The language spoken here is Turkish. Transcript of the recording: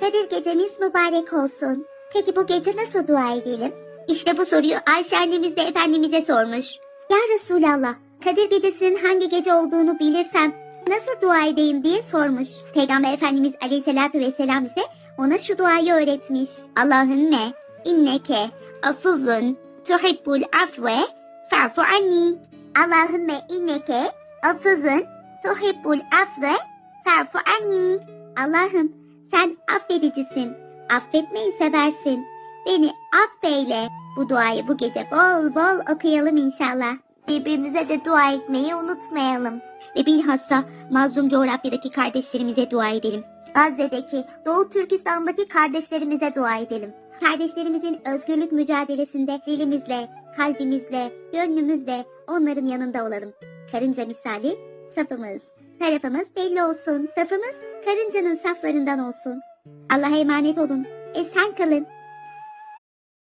Kadir gecemiz mübarek olsun. Peki bu gece nasıl dua edelim? İşte bu soruyu Ayşe annemiz de Efendimiz'e sormuş. Ya Resulallah, Kadir gecesinin hangi gece olduğunu bilirsem nasıl dua edeyim diye sormuş. Peygamber Efendimiz Aleyhisselatü Vesselam ise ona şu duayı öğretmiş. Allahümme inneke afuvun tuhibbul afve fa'fu anni. Allahümme inneke afuvun tuhibbul afve fa'fu anni. Allah'ım sen affedicisin, affetmeyi seversin. Beni affeyle. Bu duayı bu gece bol bol okuyalım inşallah. Birbirimize de dua etmeyi unutmayalım. Ve bilhassa mazlum coğrafyadaki kardeşlerimize dua edelim. Gazze'deki, Doğu Türkistan'daki kardeşlerimize dua edelim. Kardeşlerimizin özgürlük mücadelesinde dilimizle, kalbimizle, gönlümüzle onların yanında olalım. Karınca misali safımız, tarafımız belli olsun. Safımız karıncanın saflarından olsun. Allah'a emanet olun. Esen kalın.